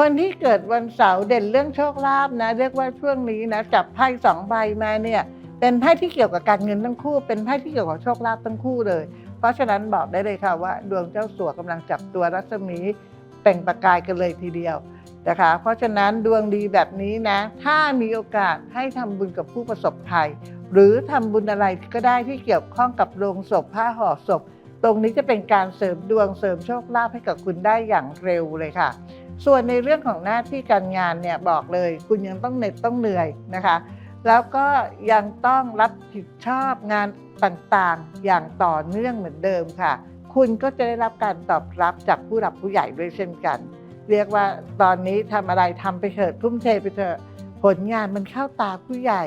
คนที่เกิดวันเสาร์เด่นเรื่องโชคลาภนะ เรียกว่าช่วงนี้นะจับไพ่สองใบมาเนี่ย เป็นไพ่ที่เกี่ยวกับการเงินทั้งคู่ เป็นไพ่ที่เกี่ยวกับโชคลาภทั้งคู่เลย เพราะฉะนั้นบอกได้เลยค่ะว่า ดวงเจ้าสัวกำลังจับตัวรัศมีเปล่งประกายกันเลยทีเดียวนะคะ เพราะฉะนั้นดวงดีแบบนี้นะ ถ้ามีโอกาสให้ทำบุญกับผู้ประสบภัย หรือทำบุญอะไรก็ได้ที่เกี่ยวข้องกับโรงศพผ้าห่อศพ ตรงนี้จะเป็นการเสริมดวงเสริมโชคลาภให้กับคุณได้อย่างเร็วเลยค่ะ ส่วนในเรื่องของหน้าที่การงานเนี่ยบอกเลย คุณยังต้องเหน็ดต้องเหนื่อยนะคะ แล้วก็ยังต้องรับผิดชอบงานต่างๆ อย่างต่อเนื่องเหมือนเดิมค่ะ คุณก็จะได้รับการตอบรับจากผู้หลักผู้ใหญ่ด้วยเช่นกัน เรียกว่าตอนนี้ทำอะไรทำไปเถิดทุ่มเทไปเถอะผลงานมันเข้าตาผู้ใหญ่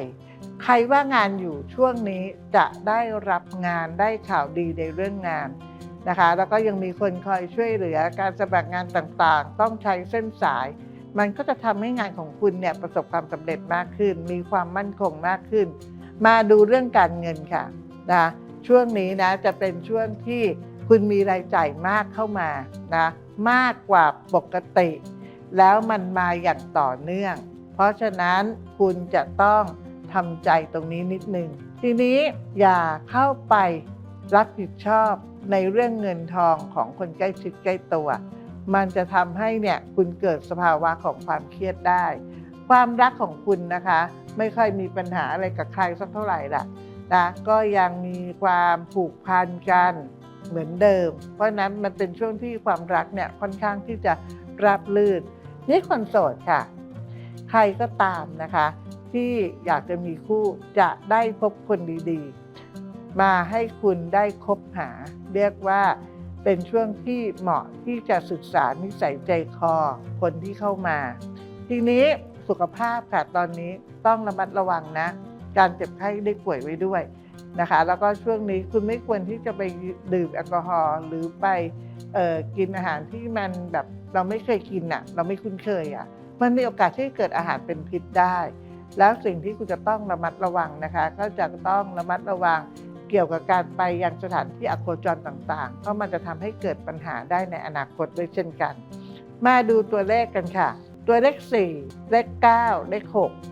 ใครว่างานอยู่ช่วงนี้จะได้รับงานได้ข่าวดีในเรื่องงาน นะคะ แล้วก็ยังมีคนคอยช่วยเหลือการสมัครงานต่างๆ ต้องใช้เส้นสาย มันก็จะทำให้งานของคุณเนี่ยประสบความสำเร็จมากขึ้น มีความมั่นคงมากขึ้น มาดูเรื่องการเงินค่ะนะช่วงนี้นะจะเป็นช่วงที่คุณมีรายจ่ายมากเข้ามานะมากกว่าปกติ แล้วมันมาอย่างต่อเนื่อง เพราะฉะนั้นคุณจะต้องทำใจตรงนี้นิดนึง ทีนี้อย่าเข้าไป รับผิดชอบในเรื่องเงินทองของคนใกล้ชิดใกล้ตัว มันจะทำให้เนี่ยคุณเกิดสภาวะของความเครียดได้ ความรักของคุณนะคะ ไม่ค่อยมีปัญหาอะไรกับใครสักเท่าไหร่ล่ะนะก็ยังมีความผูกพันกันเหมือนเดิม เพราะนั้นมันเป็นช่วงที่ความรักเนี่ยค่อนข้างที่จะรับลื่นนี่คนโสดค่ะ ใครก็ตามนะคะ ที่อยากจะมีคู่จะได้พบคนดีๆ มาให้คุณได้คบหา เรียกว่าเป็นช่วงที่เหมาะที่จะศึกษานิสัยใจคอคนที่เข้ามา ทีนี้สุขภาพค่ะตอนนี้ต้องระมัดระวังนะ การเจ็บไข้ได้ป่วยไว้ด้วยนะคะ แล้วก็ช่วงนี้คุณไม่ควรที่จะไปดื่มแอลกอฮอล์หรือไปออกินอาหารที่มันแบบเราไม่เคยกินอะ เราไม่คุ้นเคยอะ มันมีโอกาสที่จะเกิดอาหารเป็นพิษได้ แล้วสิ่งที่คุณจะต้องระมัดระวังนะคะ ก็จะต้องระมัดระวัง เกี่ยวกับการไปยังสถานที่อโคจรต่างๆ เพราะมันจะทำให้เกิดปัญหาได้ในอนาคตด้วยเช่นกัน มาดูตัวเลขกันค่ะ ตัวเลข 4 เลข 9 เลข 6